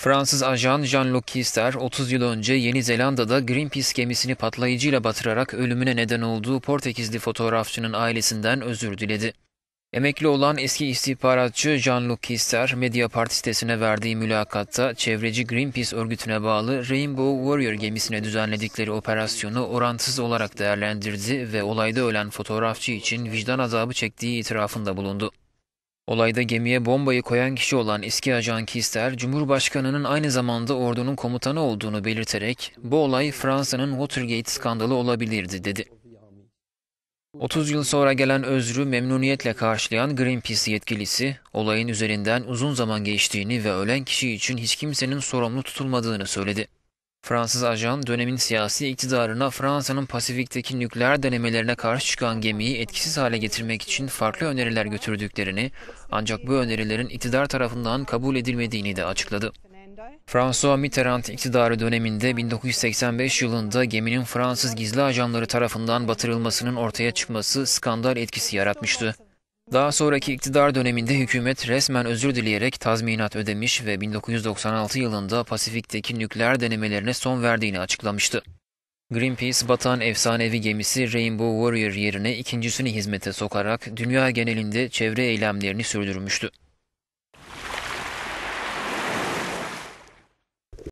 Fransız ajan Jean-Luc Kister 30 yıl önce Yeni Zelanda'da Greenpeace gemisini patlayıcıyla batırarak ölümüne neden olduğu Portekizli fotoğrafçının ailesinden özür diledi. Emekli olan eski istihbaratçı Jean-Luc Kister, Mediapart sitesine verdiği mülakatta çevreci Greenpeace örgütüne bağlı Rainbow Warrior gemisine düzenledikleri operasyonu orantısız olarak değerlendirdi ve olayda ölen fotoğrafçı için vicdan azabı çektiği itirafında bulundu. Olayda gemiye bombayı koyan kişi olan eski ajan Kister, Cumhurbaşkanı'nın aynı zamanda ordunun komutanı olduğunu belirterek bu olay Fransa'nın Watergate skandalı olabilirdi dedi. 30 yıl sonra gelen özrü memnuniyetle karşılayan Greenpeace yetkilisi, olayın üzerinden uzun zaman geçtiğini ve ölen kişi için hiç kimsenin sorumlu tutulmadığını söyledi. Fransız ajan dönemin siyasi iktidarına Fransa'nın Pasifik'teki nükleer denemelerine karşı çıkan gemiyi etkisiz hale getirmek için farklı öneriler götürdüklerini ancak bu önerilerin iktidar tarafından kabul edilmediğini de açıkladı. François Mitterrand iktidarı döneminde 1985 yılında geminin Fransız gizli ajanları tarafından batırılmasının ortaya çıkması skandal etkisi yaratmıştı. Daha sonraki iktidar döneminde hükümet resmen özür dileyerek tazminat ödemiş ve 1996 yılında Pasifik'teki nükleer denemelerine son verdiğini açıklamıştı. Greenpeace, batan efsanevi gemisi Rainbow Warrior yerine ikincisini hizmete sokarak dünya genelinde çevre eylemlerini sürdürmüştü.